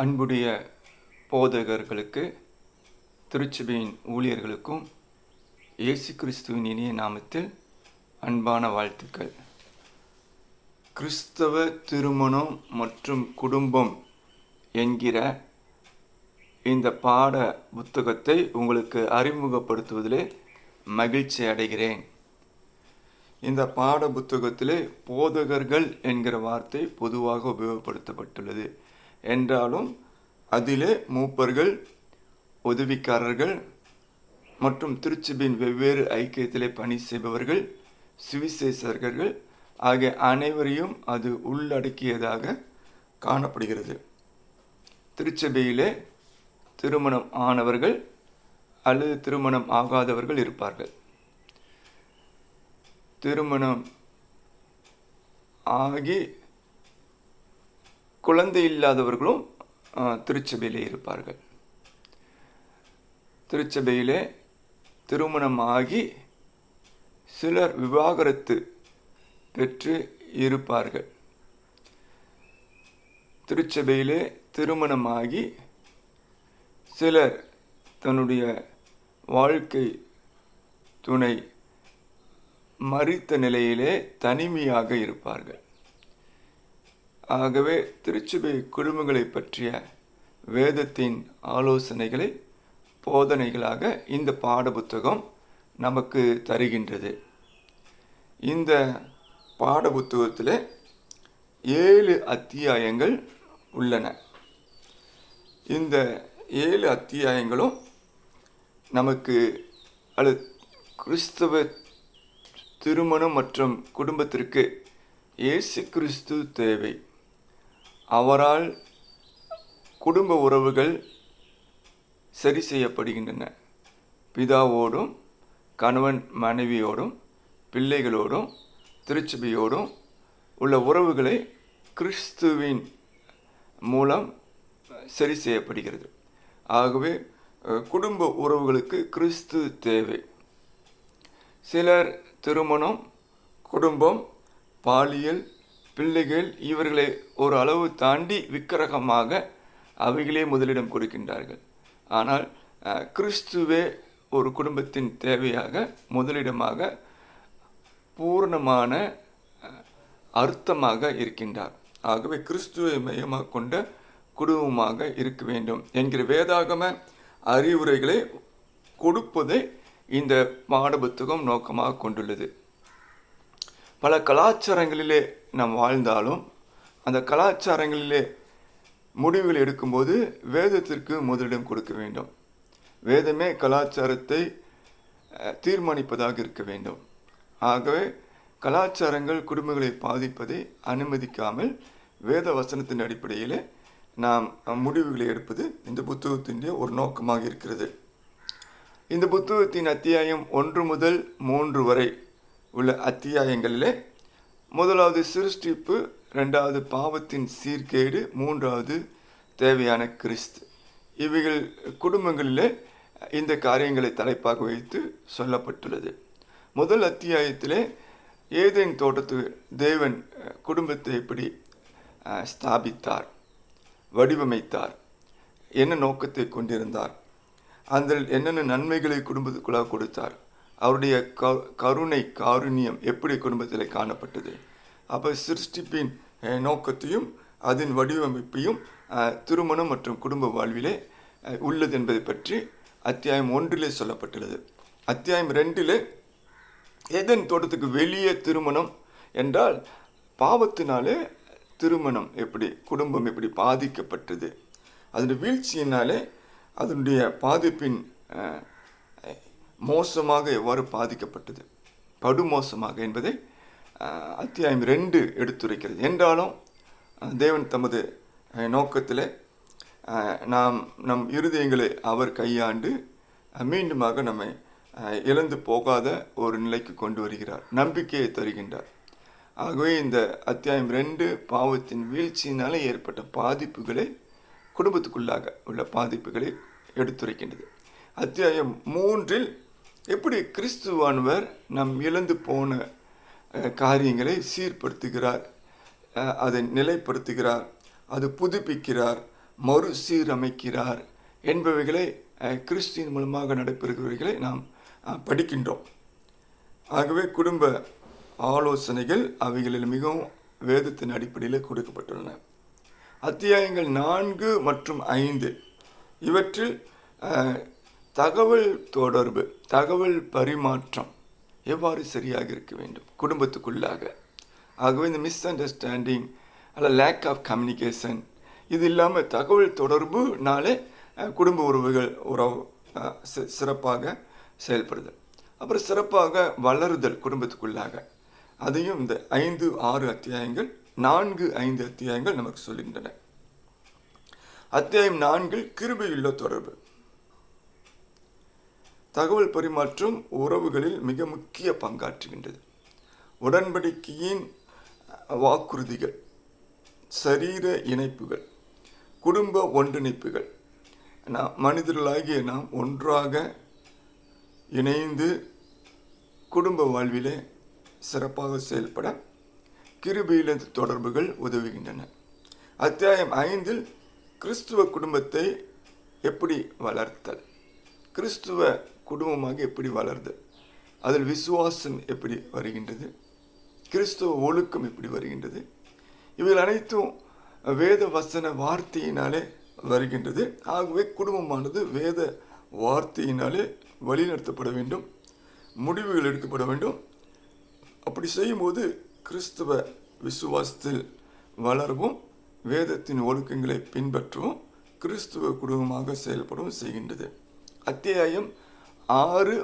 அன்புடைய போதகர்களுக்கு திருச்சபையின் ஊழியர்களுக்கும் இயேசு கிறிஸ்துவின் இனிய நாமத்தில் அன்பான வாழ்த்துக்கள். கிறிஸ்தவ திருமணம் மற்றும் குடும்பம் என்கிற இந்த பாட புத்தகத்தை உங்களுக்கு அறிமுகப்படுத்துவதிலே மகிழ்ச்சி அடைகிறேன். இந்த பாட புத்தகத்திலே போதகர்கள் என்கிற வார்த்தை பொதுவாக உபயோகப்படுத்தப்பட்டுள்ளது. என்றாலும் அதிலே மூப்பர்கள் உதவிக்காரர்கள் மற்றும் திருச்சபையின் வெவ்வேறு ஐக்கியத்திலே பணி செய்பவர்கள் சுவிசேஷர்கள் ஆகிய அனைவரையும் அது உள்ளடக்கியதாக காணப்படுகிறது. திருச்சபையிலே திருமணம் ஆனவர்கள் அல்லது திருமணம் ஆகாதவர்கள் இருப்பார்கள். திருமணம் ஆகி குழந்தை இல்லாதவர்களும் திருச்சபையிலே இருப்பார்கள். திருச்சபையிலே திருமணம் ஆகி சிலர் விவாகரத்து பெற்று இருப்பார்கள். திருச்சபையிலே திருமணமாகி சிலர் தன்னுடைய வாழ்க்கை துணை மறித்த நிலையிலே தனிமையாக இருப்பார்கள். ஆகவே திருச்சபை குடும்பங்களை பற்றிய வேதத்தின் ஆலோசனைகளை போதனைகளாக இந்த பாடப்புத்தகம் நமக்கு தருகின்றது. இந்த பாட புத்தகத்தில் ஏழு அத்தியாயங்கள் உள்ளன. இந்த ஏழு அத்தியாயங்களும் நமக்கு அது கிறிஸ்தவ திருமணம் மற்றும் குடும்பத்திற்கு இயேசு கிறிஸ்து தேவை. அவரால் குடும்ப உறவுகள் சரி செய்யப்படுகின்றன. பிதாவோடும் கணவன் மனைவியோடும் பிள்ளைகளோடும் திருச்சபையோடும் உள்ள உறவுகளை கிறிஸ்துவின் மூலம் சரி செய்யப்படுகிறது. ஆகவே குடும்ப உறவுகளுக்கு கிறிஸ்து தேவை. சிலர் திருமணம் குடும்பம் பாலியல் பிள்ளைகள் இவர்களை ஒரு அளவு தாண்டி விக்கிரகமாக அவைகளே முதலிடம் கொடுக்கின்றார்கள். ஆனால் கிறிஸ்துவே ஒரு குடும்பத்தின் தேவையாக முதலிடமாக பூர்ணமான அர்த்தமாக இருக்கின்றார். ஆகவே கிறிஸ்துவை மையமாக கொண்ட குடும்பமாக இருக்க வேண்டும் என்கிற வேதாகம அறிவுரைகளை கொடுப்பதை இந்த பாடபுத்தகம் நோக்கமாக கொண்டுள்ளது. பல கலாச்சாரங்களிலே நாம் வாழ்ந்தாலும் அந்த கலாச்சாரங்களிலே முடிவுகள் எடுக்கும்போது வேதத்திற்கு முதலிடம் கொடுக்க வேண்டும். வேதமே கலாச்சாரத்தை தீர்மானிப்பதாக இருக்க வேண்டும். ஆகவே கலாச்சாரங்கள் குடும்பங்களை பாதிப்பதை அனுமதிக்காமல் வேத வசனத்தின் அடிப்படையில் நாம் முடிவுகளை எடுப்பது இந்த புத்தகத்தினுடைய ஒரு நோக்கமாக இருக்கிறது. இந்த புத்தகத்தின் அத்தியாயம் ஒன்று முதல் மூன்று வரை உள்ள அத்தியாயங்களிலே முதலாவது சிருஷ்டிப்பு ரெண்டாவது பாவத்தின் சீர்கேடு மூன்றாவது தேவையான கிறிஸ்து. இவைகள் குடும்பங்களிலே இந்த காரியங்களை தலைப்பாக வைத்து சொல்லப்பட்டுள்ளது. முதல் அத்தியாயத்திலே ஏதேன் தோட்டத்து தேவன் குடும்பத்தை எப்படி ஸ்தாபித்தார் வடிவமைத்தார் என்ன நோக்கத்தை கொண்டிருந்தார் அதில் என்னென்ன நன்மைகளை குடும்பத்துக்குள்ளாக கொடுத்தார் அவருடைய க கருணை காருண்யம் எப்படி குடும்பத்தில் காணப்பட்டது? அப்போ சிருஷ்டிப்பின் நோக்கத்தையும் அதன் வடிவமைப்பையும் திருமணம் மற்றும் குடும்ப வாழ்விலே உள்ளது என்பதை பற்றி அத்தியாயம் ஒன்றிலே சொல்லப்பட்டுள்ளது. அத்தியாயம் ரெண்டிலே ஏதேன் தோட்டத்துக்கு வெளியே திருமணம் என்றால் பாவத்தினாலே திருமணம் எப்படி குடும்பம் எப்படி பாதிக்கப்பட்டது? அதனுடைய வீழ்ச்சியினாலே அதனுடைய பாதிப்பின் மோசமாக எவ்வாறு பாதிக்கப்பட்டது? படுமோசமாக என்பதை அத்தியாயம் ரெண்டு எடுத்துரைக்கிறது. என்றாலும் தேவன் தமது நோக்கத்தில் நாம் நம் இருதயங்களை அவர் கையாண்டு மீண்டுமாக நம்மை இழந்து போகாத ஒரு நிலைக்கு கொண்டு வருகிறார் நம்பிக்கையை தருகின்றார். ஆகவே இந்த அத்தியாயம் ரெண்டு பாவத்தின் வீழ்ச்சியினால் ஏற்பட்ட பாதிப்புகளை குடும்பத்துக்குள்ளாக உள்ள பாதிப்புகளை எடுத்துரைக்கின்றது. அத்தியாயம் மூன்றில் எப்படி கிறிஸ்துவானவர் நம் இழந்து போன காரியங்களை சீர்படுத்துகிறார் அதை நிலைப்படுத்துகிறார் அது புதுப்பிக்கிறார் மறுசீரமைக்கிறார் என்பவைகளை கிறிஸ்துவின் மூலமாக நடைபெறுகிறவைகளை நாம் படிக்கின்றோம். ஆகவே குடும்ப ஆலோசனைகள் அவைகளில் மிகவும் வேதத்தின் அடிப்படையில் கொடுக்கப்பட்டுள்ளன. அத்தியாயங்கள் நான்கு மற்றும் ஐந்து. இவற்றில் தகவல் தொடர்பு தகவல் பரிமாற்றம் எவ்வாறு சரியாக இருக்க வேண்டும்? குடும்பத்துக்குள்ளாக. ஆகவே இந்த மிஸ் அண்டர்ஸ்டாண்டிங் அல்ல லேக் ஆஃப் கம்யூனிகேஷன் இது இல்லாமல் தகவல் தொடர்புனாலே குடும்ப உறவுகள் உறவு சிறப்பாக செயல்படுது. அப்புறம் சிறப்பாக வளருதல் குடும்பத்துக்குள்ளாக. அதையும் இந்த ஐந்து ஆறு அத்தியாயங்கள் நான்கு ஐந்து அத்தியாயங்கள் நமக்கு சொல்கின்றன. அத்தியாயம் நான்கில் கிருபையுள்ள தொடர்பு. தகவல் பரிமாற்றம் உறவுகளில் மிக முக்கிய பங்காற்றுகின்றது. உடன்படிக்கையின் வாக்குறுதிகள் சரீர இணைப்புகள் குடும்ப ஒன்றிணைப்புகள். நாம் மனிதர்களாகிய நாம் ஒன்றாக இணைந்து குடும்ப வாழ்விலே சிறப்பாக செயல்பட கிருபியிலிருந்து தொடர்புகள் உதவுகின்றன. அத்தியாயம் ஐந்தில் கிறிஸ்துவ குடும்பத்தை எப்படி வளர்த்தல்? கிறிஸ்துவ குடும்பமாக எப்படி வளருது? அதில் விசுவாசம் எப்படி வருகின்றது? கிறிஸ்துவ ஒழுக்கம் எப்படி வருகின்றது? இவைகள் அனைத்தும் வேத வசன வார்த்தையினாலே வருகின்றது. ஆகவே குடும்பமானது வேத வார்த்தையினாலே வழிநடத்தப்பட வேண்டும். முடிவுகள் எடுக்கப்பட வேண்டும். அப்படி செய்யும்போது கிறிஸ்துவ விசுவாசத்தில் வளரவும் வேதத்தின் ஒழுக்கங்களை பின்பற்றவும் கிறிஸ்துவ குடும்பமாக செயல்படவும் செய்கின்றது. அத்தியாயம் ஆறு